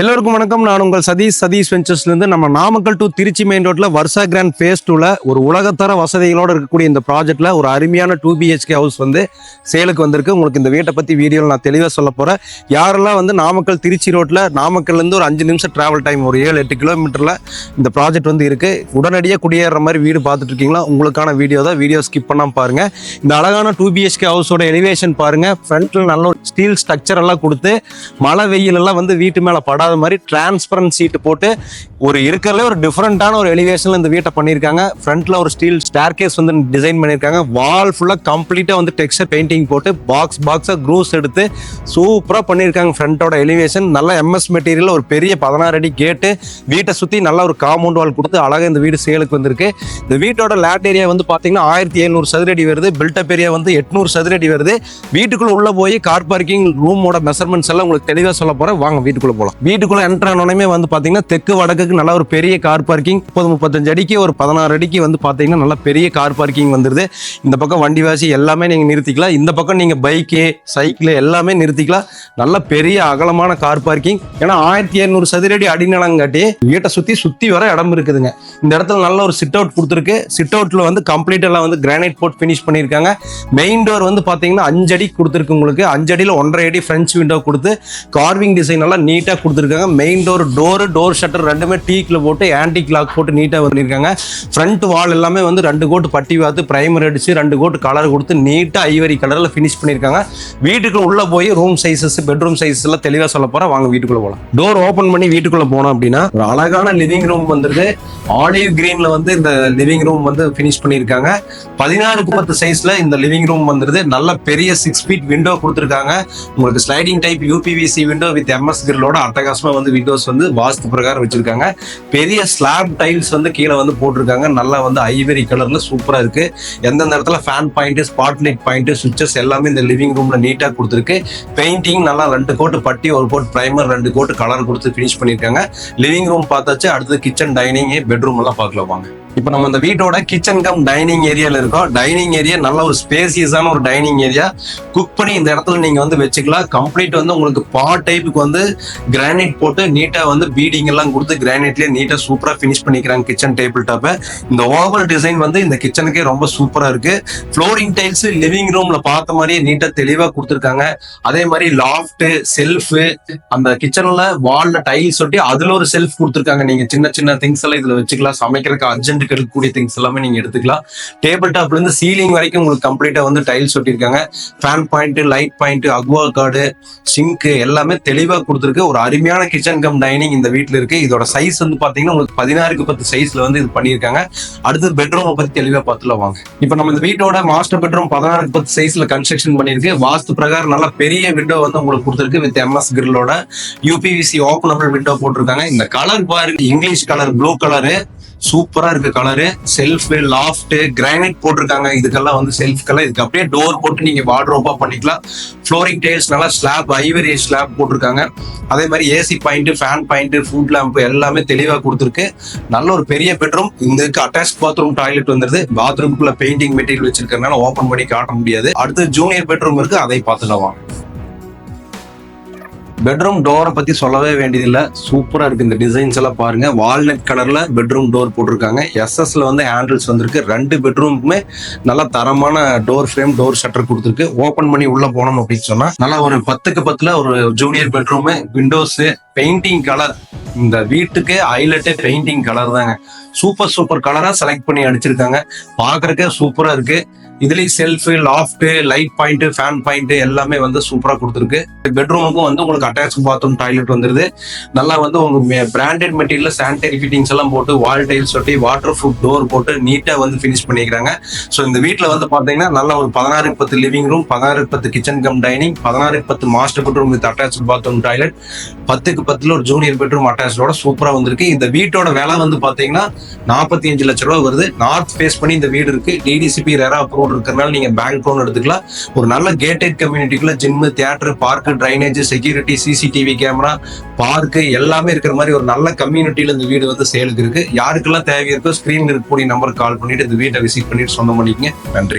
எல்லோருக்கும் வணக்கம். நான் உங்கள் சதீஷ். சதீஷ் வெஞ்சர்ஸ்லேருந்து நம்ம நாமக்கல் டு திருச்சி மெயின் ரோட்டில் வர்ஷா கிராண்ட் ஃபேஸ் டூவில் ஒரு உலகத்தர வசதிகளோடு இருக்கக்கூடிய இந்த ப்ராஜெக்ட்டில் ஒரு அருமையான டூ பிஹெச்கே ஹவுஸ் வந்து சேலுக்கு வந்திருக்கு. உங்களுக்கு இந்த வீட்டை பற்றி வீடியோவில் நான் தெளிவாக சொல்ல போகிறேன் யாரெல்லாம் வந்து நாமக்கல் திருச்சி ரோட்டில் நாமக்கல்லேருந்து ஒரு அஞ்சு நிமிஷம் ட்ராவல் டைம் ஒரு ஏழு எட்டு கிலோமீட்டரில் இந்த ப்ராஜெக்ட் வந்து இருக்குது உடனடியாக குடியேற மாதிரி வீடு பார்த்துட்டு இருக்கீங்களா உங்களுக்கான வீடியோ தான். வீடியோ ஸ்கிப் பண்ணாமல் பாருங்கள் இந்த அழகான டூ பிஹெச்கே ஹவுஸோட எலிவேஷன் பாருங்கள் ஃப்ரண்ட்டில் நல்ல ஒரு ஸ்டீல் ஸ்ட்ரக்சர் எல்லாம் கொடுத்து மழை வெயில் எல்லாம் வந்து வீட்டு மேலே படம் படாத மாதிரி டிரான்ஸ்பரன்ட் சீட்டு போட்டு ஒரு இருக்கிறதுல ஒரு டிஃப்ரெண்ட்டான ஒரு எலிவேஷனில் இந்த வீட்டை பண்ணியிருக்காங்க. ஃப்ரண்ட்டில் ஒரு ஸ்டீல் ஸ்டேர் கேஸ் வந்து டிசைன் பண்ணியிருக்காங்க. வால் ஃபுல்லாக கம்ப்ளீட்டாக வந்து டெக்ஸ்டர் பெயிண்டிங் போட்டு பாக்ஸ் பாக்ஸாக க்ரூஸ் எடுத்து சூப்பராக பண்ணியிருக்காங்க. ஃப்ரண்ட்டோட எலிவேஷன் நல்ல எம்எஸ் மெட்டீரியல் ஒரு பெரிய பதினாறு அடி கேட்டு வீட்டை சுற்றி நல்ல ஒரு காம்பவுண்ட் வால் கொடுத்து அழகாக இந்த வீடு சேலுக்கு வந்திருக்கு. இந்த வீட்டோட லேட் ஏரியா வந்து பார்த்தீங்கன்னா ஆயிரத்தி எழுநூறு சதுரடி வருது. பில்டப் ஏரியா வந்து எட்நூறு சதுரடி வருது. வீட்டுக்குள்ளே உள்ளே போய் கார் பார்க்கிங் ரூமோட மெஷர்மெண்ட்ஸ் எல்லாம் உங்களுக்கு தெளிவாக சொல்ல போகிறேன் வாங்க வீட்டுக்குள்ளே போகலாம் வீட்டுக்குள்ள என்டர் ஆனோடனே வந்து பார்த்தீங்கன்னா தெற்கு வடக்குக்கு நல்ல ஒரு பெரிய கார் பார்க்கிங் முப்பது முப்பத்தஞ்சு அடிக்கு ஒரு பதினாறு அடிக்கு வந்து பார்த்தீங்கன்னா நல்ல பெரிய கார் பார்க்கிங் வந்துருது. இந்த பக்கம் வண்டி வாசி எல்லாமே நீங்கள் நிறுத்திக்கலாம். இந்த பக்கம் நீங்கள் பைக்கு சைக்கிள் எல்லாமே நிறுத்திக்கலாம். நல்ல பெரிய அகலமான கார் பார்க்கிங் ஏன்னா ஆயிரத்தி எழுநூறு சதுரடி அடிநிலங்காட்டி வீட்டை சுற்றி சுற்றி வர இடம் இருக்குதுங்க. இந்த இடத்துல நல்ல ஒரு சிட் அவுட் கொடுத்துருக்கு. சிட் அவுட்டில் வந்து கம்ப்ளீட் எல்லாம் வந்து கிரானைட் போட்டு ஃபினிஷ் பண்ணியிருக்காங்க. மெயின் டோர் வந்து பார்த்தீங்கன்னா அஞ்சடி கொடுத்துருக்கு உங்களுக்கு. அஞ்சடியில் ஒன்றரை அடி ஃப்ரெஞ்ச் விண்டோ கொடுத்து கார்விங் டிசைன் எல்லாம் நீட்டாக கொடுத்துருக்காங்க main door door door shutter ரெண்டுமே டீக்கில் போட்டு ஆன்டி கிளாக் போட்டு நீட்டாக பண்ணியிருக்காங்க ஃப்ரண்ட் வால் எல்லாமே வந்து ரெண்டு கோட்டு பட்டி பார்த்து ப்ரைமர் அடிச்சு ரெண்டு கோட்டு கலர் கொடுத்து நீட்டாக ஐவரி கலரில் ஃபினிஷ் பண்ணியிருக்காங்க வீட்டுக்குள்ள உள்ள போய் ரூம் சைஸஸ் பெட்ரூம் சைஸஸ் எல்லாம் தெளிவாக சொல்ல போகிறேன் வாங்க வீட்டுக்குள்ளே போகலாம் டோர் ஓப்பன் பண்ணி வீட்டுக்குள்ளே போனோம் அப்படின்னா ஒரு அழகான லிவிங் ரூம் வந்துருக்கு ஆலிவ் கிரீன்ல வந்து இந்த லிவிங் ரூம் வந்து ஃபினிஷ் பண்ணியிருக்காங்க பதினாறுக்கு பத்து சைஸ்ல இந்த லிவிங் ரூம் வந்துருது. நல்ல பெரிய சிக்ஸ் ஃபீட் விண்டோ கொடுத்துருக்காங்க. உங்களுக்கு sliding type UPVC window with MS கிரிலோட அட்டகாசமா வந்து விண்டோஸ் வந்து வாஸ்து பிரகாரம் வச்சிருக்காங்க. பெரிய ஸ்லாப் டைல்ஸ் வந்து கீழே வந்து போட்டிருக்காங்க. நல்லா வந்து ஐவரி கலர்ல சூப்பரா இருக்கு. எந்தெந்த இடத்துல fan point spot light point switches எல்லாமே இந்த லிவிங் ரூம்ல நீட்டா கொடுத்துருக்கு. பெயிண்டிங் நல்லா ரெண்டு கோட்டு பட்டி ஒரு கோட் பிரைமர் ரெண்டு கோட்டு கலர் கொடுத்து ஃபினிஷ் பண்ணியிருக்காங்க லிவிங் ரூம் பார்த்தாச்சு. அடுத்தது கிச்சன் டைனிங் பெட்ரூம் எல்லாம் பார்க்கலாம் வாங்க. இப்போ நம்ம இந்த வீட்டோட கிச்சன் கம் டைனிங் ஏரியால இருக்கோம். டைனிங் ஏரியா நல்ல ஒரு ஸ்பேசியஸான ஒரு டைனிங் ஏரியா குக் பண்ணி இந்த இடத்துல நீங்க வந்து வச்சுக்கலாம். கம்ப்ளீட் வந்து உங்களுக்கு பாட் டைப்புக்கு வந்து கிரானைட் போட்டு நீட்டா வந்து பீடிங் எல்லாம் கொடுத்து கிரானைட்லயே நீட்டா சூப்பரா ஃபினிஷ் பண்ணிக்கிறாங்க கிச்சன் டேபிள் டாப்பை இந்த ஓவல் டிசைன் வந்து இந்த கிச்சனுக்கே ரொம்ப சூப்பரா இருக்கு. ஃப்ளோரிங் டைல்ஸ் லிவிங் ரூம்ல பார்த்த மாதிரியே நீட்டா தெளிவா கொடுத்துருக்காங்க. அதே மாதிரி லாஃப்ட் செல்ஃப் அந்த கிச்சன்ல வால்ல டைல்ஸ் ஒட்டி அதுல ஒரு செல்ஃப் கொடுத்துருக்காங்க. நீங்க சின்ன சின்ன திங்ஸ் எல்லாம் இதுல வச்சுக்கலாம். சமைக்கிறதுக்கு அர்ஜென்ட்டுக்கு இருக்கக்கூடிய திங்ஸ் எல்லாமே நீங்க எடுத்துக்கலாம். டேபிள் டாப்ல இருந்து சீலிங் வரைக்கும் உங்களுக்கு கம்ப்ளீட்டா வந்து tiles ஒட்டியிருக்காங்க. Fan point light point aqua guard sink எல்லாமே தெளிவா கொடுத்துருக்கு. ஒரு அருமையான கிச்சன் கம் டைனிங் இந்த வீட்ல இருக்கு. இதோட சைஸ் வந்து பாத்தீங்கன்னா உங்களுக்கு பதினாறுக்கு பத்து சைஸ்ல வந்து இது பண்ணியிருக்காங்க. அடுத்து பெட்ரூமை பத்தி தெளிவா பார்த்துல வாங்க. இப்போ நம்ம இந்த வீட்டோட மாஸ்டர் பெட்ரூம் பதினாறுக்கு பத்து சைஸ்ல கன்ஸ்ட்ரக்ஷன் பண்ணிருக்கு வாஸ்து பிரகாரம் நல்ல பெரிய விண்டோ வந்து உங்களுக்கு கொடுத்துருக்கு வித் எம்எஸ் கிரிலோட யூபிவிசி ஓப்பனபிள் விண்டோ போட்டிருக்காங்க. இந்த கலர் பாருங்க. இங்கிலீஷ் கலர் ப்ளூ கலரு சூப்பரா இருக்கு கலரு செல்ஃப் லாஃப்ட் கிரானைட் போட்டிருக்காங்க. இதுக்கெல்லாம் வந்து செல்ஃப்க்கெல்லாம் இதுக்கு அப்படியே டோர் போட்டு நீங்க வார்ட்ரோப்பா பண்ணிக்கலாம். ஃப்ளோரிங் டைல்ஸ் நல்லா ஸ்லாப் ஐவரி ஸ்லாப் போட்டிருக்காங்க. அதே மாதிரி AC point fan point foot lamp எல்லாமே தெளிவா கொடுத்துருக்கு. நல்ல ஒரு பெரிய பெட்ரூம் இதுக்கு அட்டாச் பாத்ரூம் டாய்லெட் வந்துருது. பாத்ரூம்குள்ள பெயிண்டிங் மெட்டீரியல் வச்சிருக்கறனால ஓபன் பண்ணி காட்ட முடியாது. அடுத்து ஜூனியர் பெட்ரூம் இருக்கு. அதை பார்த்துடலாம். பெட்ரூம் டோரை பத்தி சொல்லவே வேண்டியதில்லை. சூப்பரா இருக்கு இந்த டிசைன்ஸ் எல்லாம் பாருங்க. வால்நட் கலர்ல பெட்ரூம் டோர் போட்டிருக்காங்க. எஸ்எஸ்ல வந்து ஹேண்டில்ஸ் வந்திருக்கு. ரெண்டு பெட்ரூமுக்குமே நல்ல தரமான டோர் ஃப்ரேம் டோர் ஷட்டர் கொடுத்துருக்கு. ஓபன் பண்ணி உள்ள போனோம் அப்படின்னு சொன்னா நல்லா ஒரு பத்துக்கு பத்துல ஒரு junior bedroom windows painting colour இந்த வீட்டுக்கு ஹைலைட்டே பெயிண்டிங் கலர் தாங்க. சூப்பர் சூப்பர் கலரா செலக்ட் பண்ணி அடிச்சிருக்காங்க. பாக்குறதுக்கே சூப்பரா இருக்கு. இதுலயும் shelf loft light point fan point எல்லாமே வந்து சூப்பரா கொடுத்துருக்கு. பெட்ரூமுக்கும் வந்து உங்களுக்கு அட்டாச் பாத்ரூம் டாய்லெட் வந்துருது. நல்லா வந்து உங்க பிராண்டட் மெட்டீரியல் சானிடரி ஃபிட்டிங்ஸ் எல்லாம் போட்டு வால் டைல்ஸ் ஒட்டி வாட்டர் ப்ரூஃப் டோர் போட்டு நீட்டா வந்து ஃபினிஷ் பண்ணிக்கிறாங்க. ஸோ இந்த வீட்டில் வந்து பாத்தீங்கன்னா நல்ல ஒரு பதினாறு பத்து லிவிங் ரூம் பதினாறு பத்து கிச்சன் கம் டைனிங் பதினாறு பத்து master bedroom with attach bathroom toilet பத்துக்கு பத்துல ஒரு ஜூனியர் பெட்ரூம் அட்டாச்சோட சூப்பரா வந்திருக்கு. இந்த வீட்டோட விலை வந்து பாத்தீங்கன்னா நாற்பத்தி அஞ்சு லட்ச ரூபா வருது. நார்த் ஃபேஸ் பண்ணி இந்த வீடு இருக்கு. டிடிசிபி ரெரா அப்ரூவ் இருக்கிறனால நீங்க பேங்க் லோன் எடுத்துக்கலாம். ஒரு நல்ல gated கம்யூனிட்டிக்குள்ள gym theatre park drainage security CCTV camera park எல்லாமே இருக்கிற மாதிரி ஒரு நல்ல கம்யூனிட்டியில இந்த வீடு வந்து சேலுக்கு இருக்கு. யாருக்கெல்லாம் தேவை இருக்கோ ஸ்கிரீன் இருக்கக்கூடிய நம்பர் கால் பண்ணிட்டு இந்த வீட்டை விசிட் பண்ணிட்டு சொந்தம் பண்ணிக்கங்க. நன்றி.